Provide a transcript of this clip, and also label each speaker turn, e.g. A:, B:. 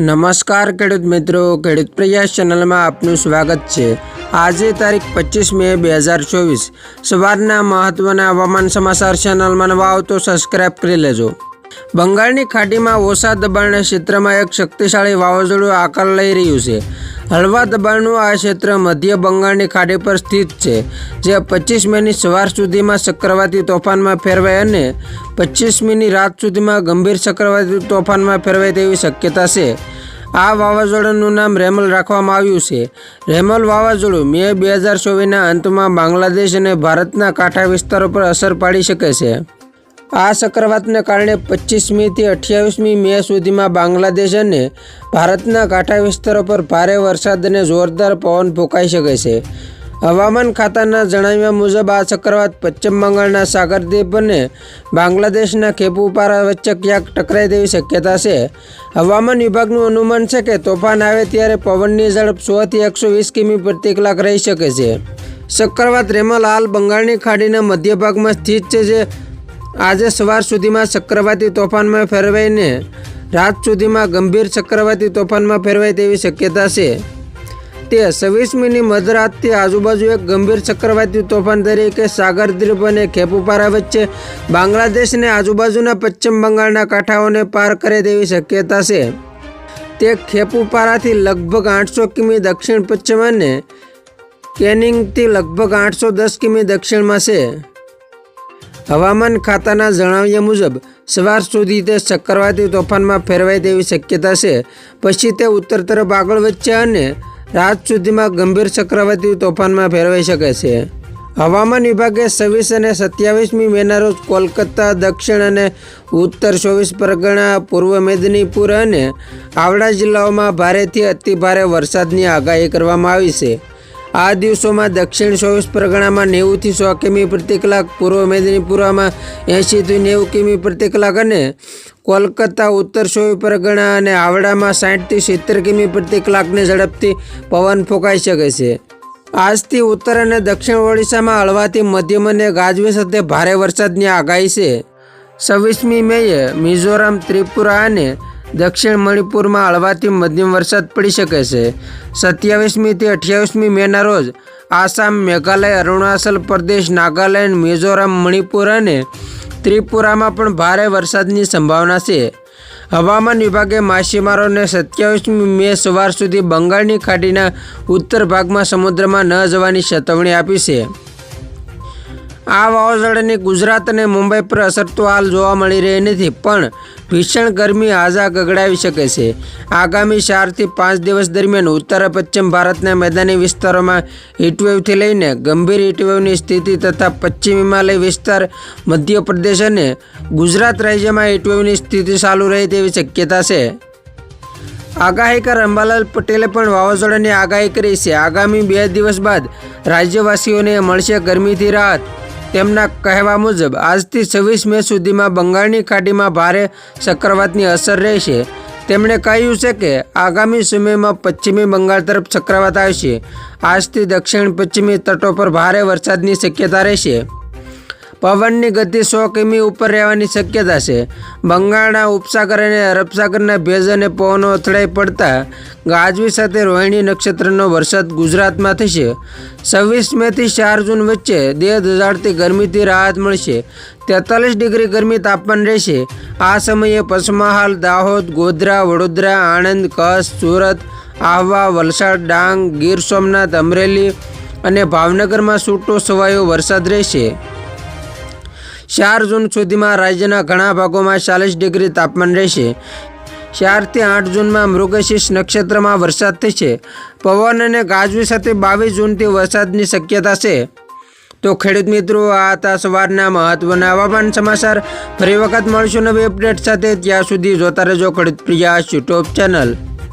A: નમસ્કાર ખેડૂત મિત્રો, ખેડૂત પ્રયાસ ચેનલમાં આપનું સ્વાગત છે. આજે તારીખ પચીસ મે બે હજાર ચોવીસ. સવારના મહત્વના હવામાન સમાચાર ચેનલમાં નવા આવો તો સબસ્ક્રાઇબ કરી લેજો. બંગાળની ખાડીમાં ઓછા દબાણના ક્ષેત્રમાં એક શક્તિશાળી વાવાઝોડું આકાર લઈ રહ્યું છે. હળવા દબાણનું આ ક્ષેત્ર મધ્ય બંગાળની ખાડી પર સ્થિત છે, જે પચીસ મેની સવાર સુધીમાં ચક્રવાતી તોફાનમાં ફેરવાય અને પચીસમીની રાત સુધીમાં ગંભીર ચક્રવાતી તોફાનમાં ફેરવાય તેવી શક્યતા છે. આ વાવાઝોડાનું નામ રેમલ રાખવામાં આવ્યું છે. રેમલ વાવાઝોડું મે બે હજાર ચોવીસના અંતમાં બાંગ્લાદેશ અને ભારતના કાંઠા વિસ્તારો પર અસર પાડી શકે છે. આ ચક્રવાતને કારણે પચીસમીથી અઠ્યાવીસમી મે સુધીમાં બાંગ્લાદેશ અને ભારતના કાંઠા વિસ્તારો પર ભારે વરસાદ અને જોરદાર પવન ફૂંકાઈ શકે છે. હવામાન ખાતાના જણાવ્યા મુજબ આ ચક્રવાત પશ્ચિમ બંગાળના સાગરદ્વીપ અને બાંગ્લાદેશના ખેપુપારા વચ્ચે ક્યાંક ટકરાય તેવી શક્યતા છે. હવામાન વિભાગનું અનુમાન છે કે તોફાન આવે ત્યારે પવનની ઝડપ સોથી એકસો વીસ કિમી પ્રતિ કલાક રહી શકે છે. ચક્રવાત રેમલ હાલ બંગાળની ખાડીના મધ્ય ભાગમાં સ્થિત છે જે આજે સવાર સુધીમાં ચક્રવાતી તોફાનમાં ફેરવાઈને રાત સુધીમાં ગંભીર ચક્રવાતી તોફાનમાં ફેરવાય તેવી શક્યતા છે. તે છવ્વીસમીની મધરાતથી આજુબાજુ એક ગંભીર ચક્રવાતી તોફાન તરીકે સાગરદ્વીપ અને ખેપુપારા વચ્ચે બાંગ્લાદેશને આજુબાજુના પશ્ચિમ બંગાળના કાંઠાઓને પાર કરે તેવી શક્યતા છે. તે ખેપુપારાથી લગભગ આઠસો કિમી દક્ષિણ પશ્ચિમ અને કેનિંગથી લગભગ આઠસો દસ કિમી દક્ષિણમાં છે. હવામાન ખાતાના જણાવ્યા મુજબ, સવાર સુધી તે ચક્રવાતી તોફાનમાં ફેરવાય તેવી શક્યતા છે. પછી તે ઉત્તર તરફ આગળ વધશે અને રાત સુધીમાં ગંભીર ચક્રવાતી તોફાનમાં ફેરવાઈ શકે છે. હવામાન વિભાગે છવ્વીસ અને સત્યાવીસમી મેના રોજ કોલકાતા, દક્ષિણ અને ઉત્તર ચોવીસ પરગણા, પૂર્વ મેદનીપુર અને આવડા જિલ્લાઓમાં ભારેથી અતિભારે વરસાદની આગાહી કરવામાં આવી છે. આ દિવસોમાં દક્ષિણ ચોવીસ પરગણામાં નેવુંથી સો કિમી પ્રતિ કલાક, પૂર્વ મેદનીપુરામાં એંશીથી નેવું કિમી પ્રતિ કલાક અને કોલકાતા, ઉત્તર ચોવીસ પરગણા અને આવડામાં સાઠથી સિત્તેર કિમી પ્રતિ કલાકની ઝડપથી પવન ફૂંકાઈ શકે છે. આજથી ઉત્તર અને દક્ષિણ ઓડિશામાં હળવાથી મધ્યમ અને ગાજવી સાથે ભારે વરસાદની આગાહી છે. છવ્વીસમી મેએ મિઝોરમ, ત્રિપુરા અને દક્ષિણ મણિપુરમાં હળવાથી મધ્યમ વરસાદ પડી શકે છે. સત્યાવીસમીથી અઠ્યાવીસમી મેના રોજ આસામ, મેઘાલય, અરુણાચલ પ્રદેશ, નાગાલેન્ડ, મિઝોરમ, મણિપુર અને ત્રિપુરામાં પણ ભારે વરસાદની સંભાવના છે. હવામાન વિભાગે માછીમારોને સત્યાવીસમી મે સવાર સુધી બંગાળની ખાડીના ઉત્તર ભાગમાં સમુદ્રમાં ન જવાની ચેતવણી આપી છે. આ વાવાઝોડાની ગુજરાત અને મુંબઈ પર અસર તો હાલ જોવા મળી રહી નથી, પણ ભીષણ ગરમી આજા ગગડાવી શકે છે. આગામી ચારથી પાંચ દિવસ દરમિયાન ઉત્તર પશ્ચિમ ભારતના મેદાની વિસ્તારોમાં હીટવેવથી લઈને ગંભીર હીટવેવની સ્થિતિ તથા પશ્ચિમ હિમાલય વિસ્તાર, મધ્યપ્રદેશ અને ગુજરાત રાજ્યમાં હીટવેવની સ્થિતિ ચાલુ રહે તેવી શક્યતા છે. આગાહીકાર અંબાલાલ પટેલે પણ વાવાઝોડાની આગાહી કરી છે. આગામી બે દિવસ બાદ રાજ્યવાસીઓને મળશે ગરમીથી રાહત. તેમના કહેવા મુજબ, આજથી છવ્વીસ મે સુધીમાં બંગાળની ખાડીમાં ભારે ચક્રવાતની અસર રહેશે. તેમણે કહ્યું છે કે, આગામી સમયમાં પશ્ચિમી બંગાળ તરફ ચક્રવાત આવશે. આજથી દક્ષિણ પશ્ચિમી તટો પર ભારે વરસાદની શક્યતા રહેશે. પવનની ગતિ સો કિમી ઉપર રહેવાની શક્યતા છે. બંગાળના ઉપસાગર અને અરબસાગરના ભેજ અને પવનો અથડાઈ પડતા ગાજવી સાથે રોહિણી નક્ષત્રનો વરસાદ ગુજરાતમાં થશે છવ્વીસ મેથી ચાર જૂન વચ્ચે દેહ ધજાડતી ગરમીથી રાહત મળશે. તેતાલીસ ડિગ્રી ગરમી તાપમાન રહેશે. આ સમયે પંચમહાલ, દાહોદ, ગોધરા, વડોદરા, આણંદ, કચ્છ, સુરત, આહવા, વલસાડ, ડાંગ, ગીર સોમનાથ, અમરેલી અને ભાવનગરમાં છૂટો છવાયો વરસાદ રહેશે. ચાર જૂન સુધીમાં રાજ્યના ઘણા ભાગોમાં ચાલીસ ડિગ્રી તાપમાન રહેશે. ચારથી આઠ જૂનમાં મૃગશીર્ષ નક્ષત્રમાં વરસાદ થશે. પવન અને ગાજવી સાથે બાવીસ જૂનથી વરસાદની શક્યતા છે. તો ખેડૂત મિત્રો, આ હતા સવારના મહત્વના હવામાન સમાચાર. ફરી વખત મળશું નવી અપડેટ સાથે. ત્યાં સુધી જોતા રહેજો ખેડૂત પ્રિયા યુટ્યુબ ચેનલ.